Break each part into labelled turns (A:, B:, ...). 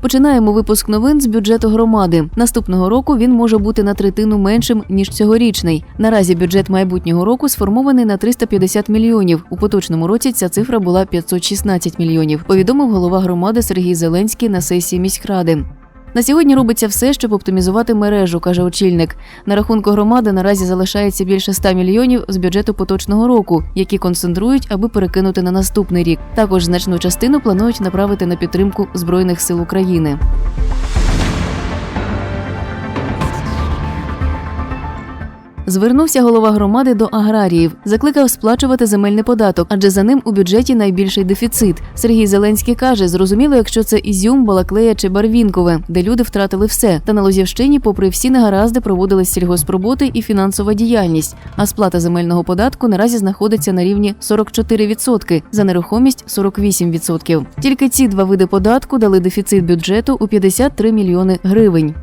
A: Починаємо випуск новин з бюджету громади. Наступного року він може бути на третину меншим ніж цьогорічний. Наразі бюджет майбутнього року сформований на 350 мільйонів. У поточному році ця цифра була 516 мільйонів. Повідомив голова громади Сергій Зеленський на сесії міськради. На сьогодні робиться все, щоб оптимізувати мережу, каже очільник. На рахунку громади наразі залишається більше 100 мільйонів з бюджету поточного року, які концентрують, аби перекинути на наступний рік. Також значну частину планують направити на підтримку збройних сил України. Звернувся голова громади до аграріїв, закликав сплачувати земельний податок, адже за ним у бюджеті найбільший дефіцит. Сергій Зеленський каже: зрозуміло, якщо це Ізюм, Балаклея чи Барвінкове, де люди втратили все. Та на Лозівщині, попри всі негаразди, проводились сільгоспроботи і фінансова діяльність. А сплата земельного податку наразі знаходиться на рівні 44%, за нерухомість 48%. Тільки ці два види податку дали дефіцит бюджету у 53 мільйони гривень.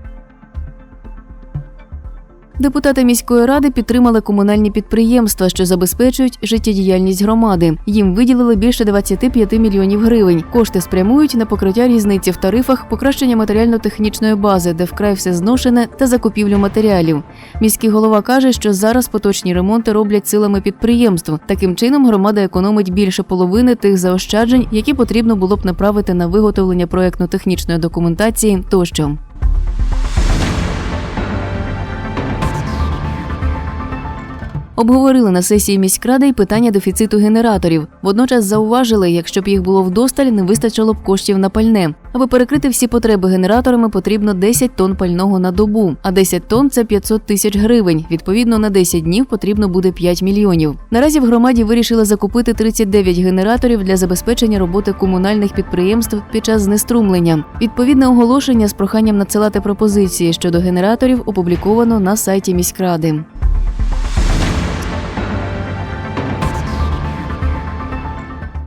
A: Депутати міської ради підтримали комунальні підприємства, що забезпечують життєдіяльність громади. Їм виділили більше 25 мільйонів гривень. Кошти спрямують на покриття різниці в тарифах, покращення матеріально-технічної бази, де вкрай все зношене, та закупівлю матеріалів. Міський голова каже, що зараз поточні ремонти роблять силами підприємств. Таким чином громада економить більше половини тих заощаджень, які потрібно було б направити на виготовлення проектно-технічної документації тощо. Обговорили на сесії міськради й питання дефіциту генераторів. Водночас зауважили, якщо б їх було вдосталь, не вистачило б коштів на пальне. Аби перекрити всі потреби генераторами, потрібно 10 тонн пального на добу, а 10 тонн це 500 тисяч гривень. Відповідно, на 10 днів потрібно буде 5 мільйонів. Наразі в громаді вирішили закупити 39 генераторів для забезпечення роботи комунальних підприємств під час знеструмлення. Відповідне оголошення з проханням надсилати пропозиції щодо генераторів опубліковано на сайті міськради.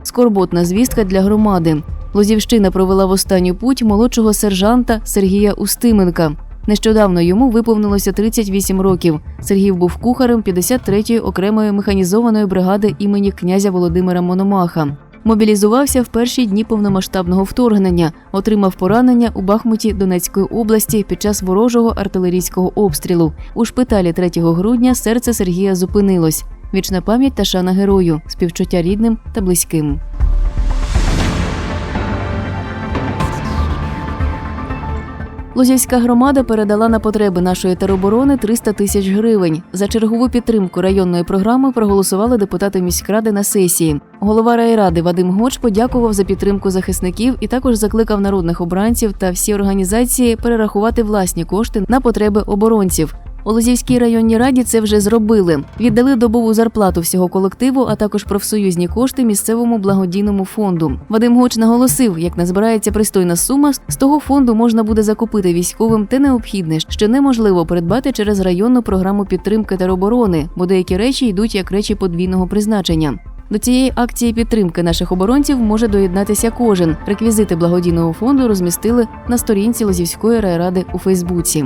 A: Скорботна звістка для громади. Лозівщина провела в останню путь молодшого сержанта Сергія Устименка. Нещодавно йому виповнилося 38 років. Сергій був кухарем 53-ї окремої механізованої бригади імені князя Володимира Мономаха. Мобілізувався в перші дні повномасштабного вторгнення, отримав поранення у Бахмуті Донецької області під час ворожого артилерійського обстрілу. У шпиталі 3 грудня серце Сергія зупинилось. Вічна пам'ять та шана герою, співчуття рідним та близьким. Лозівська громада передала на потреби нашої тероборони 300 тисяч гривень. За чергову підтримку районної програми проголосували депутати міськради на сесії. Голова райради Вадим Гоч подякував за підтримку захисників і також закликав народних обранців та всі організації перерахувати власні кошти на потреби оборонців. У Лозівській районній раді це вже зробили. Віддали добову зарплату всього колективу, а також профсоюзні кошти місцевому благодійному фонду. Вадим Гоч наголосив, як назбирається пристойна сума, з того фонду можна буде закупити військовим те необхідне, що неможливо придбати через районну програму підтримки тероборони, бо деякі речі йдуть як речі подвійного призначення. До цієї акції підтримки наших оборонців може доєднатися кожен. Реквізити благодійного фонду розмістили на сторінці Лозівської райради у Фейсбуці.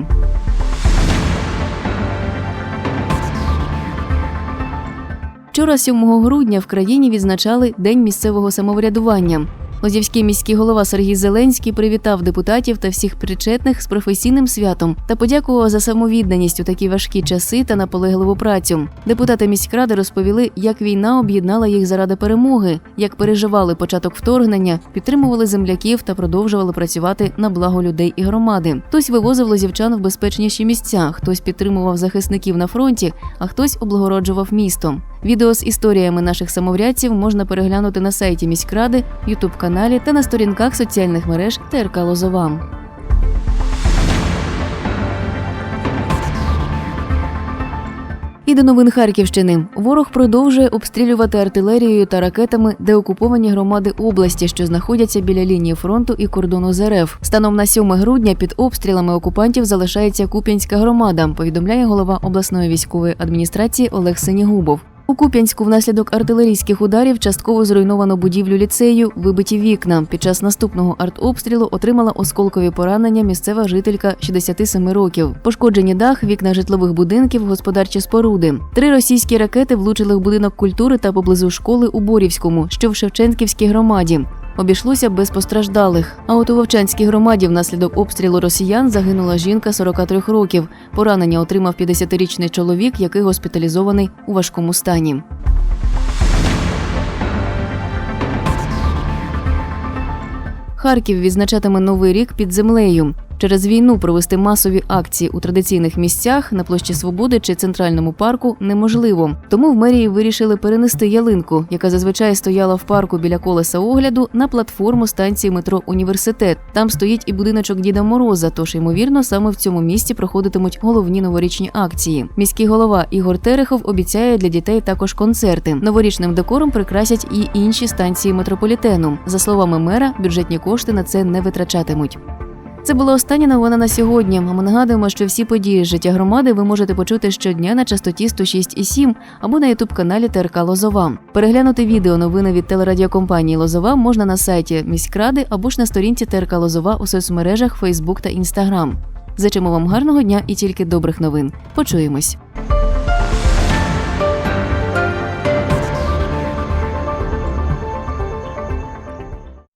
A: Вчора, 7 грудня, в країні відзначали День місцевого самоврядування. Лозівський міський голова Сергій Зеленський привітав депутатів та всіх причетних з професійним святом та подякував за самовідданість у такі важкі часи та наполегливу працю. Депутати міськради розповіли, як війна об'єднала їх заради перемоги, як переживали початок вторгнення, підтримували земляків та продовжували працювати на благо людей і громади. Хтось вивозив лозівчан в безпечніші місця, хтось підтримував захисників на фронті, а хтось облагороджував місто. Відео з історіями наших самоврядців можна переглянути на сайті міськради, ютуб каналі та на сторінках соціальних мереж ТРК Лозова. І до новин Харківщини ворог продовжує обстрілювати артилерією та ракетами деокуповані громади області, що знаходяться біля лінії фронту і кордону з РФ. Станом на 7 грудня під обстрілами окупантів залишається Куп'янська громада. Повідомляє голова обласної військової адміністрації Олег Синігубов. У Куп'янську внаслідок артилерійських ударів частково зруйновано будівлю ліцею, вибиті вікна. Під час наступного артобстрілу отримала осколкові поранення місцева жителька 67 років. Пошкоджені дах, вікна житлових будинків, господарчі споруди. Три російські ракети влучили в будинок культури та поблизу школи у Борівському, що в Шевченківській громаді. Обійшлося без постраждалих. А от у Вовчанській громаді внаслідок обстрілу росіян загинула жінка 43 років. Поранення отримав 50-річний чоловік, який госпіталізований у важкому стані. Харків відзначатиме новий рік під землею. Через війну провести масові акції у традиційних місцях на площі Свободи чи центральному парку неможливо. Тому в мерії вирішили перенести ялинку, яка зазвичай стояла в парку біля колеса огляду, на платформу станції метро Університет. Там стоїть і будиночок Діда Мороза. Тож ймовірно, саме в цьому місці проходитимуть головні новорічні акції. Міський голова Ігор Терехов обіцяє для дітей також концерти. Новорічним декором прикрасять і інші станції метрополітену. За словами мера, бюджетні кошти на це не витрачатимуть. Це була остання новина на сьогодні. Ми нагадуємо, що всі події з життя громади ви можете почути щодня на частоті 106,7 або на ютуб-каналі ТРК Лозова. Переглянути відео новини від телерадіокомпанії Лозова можна на сайті міськради або ж на сторінці ТРК Лозова у соцмережах Facebook та Instagram. Зачимо вам гарного дня і тільки добрих новин. Почуємось.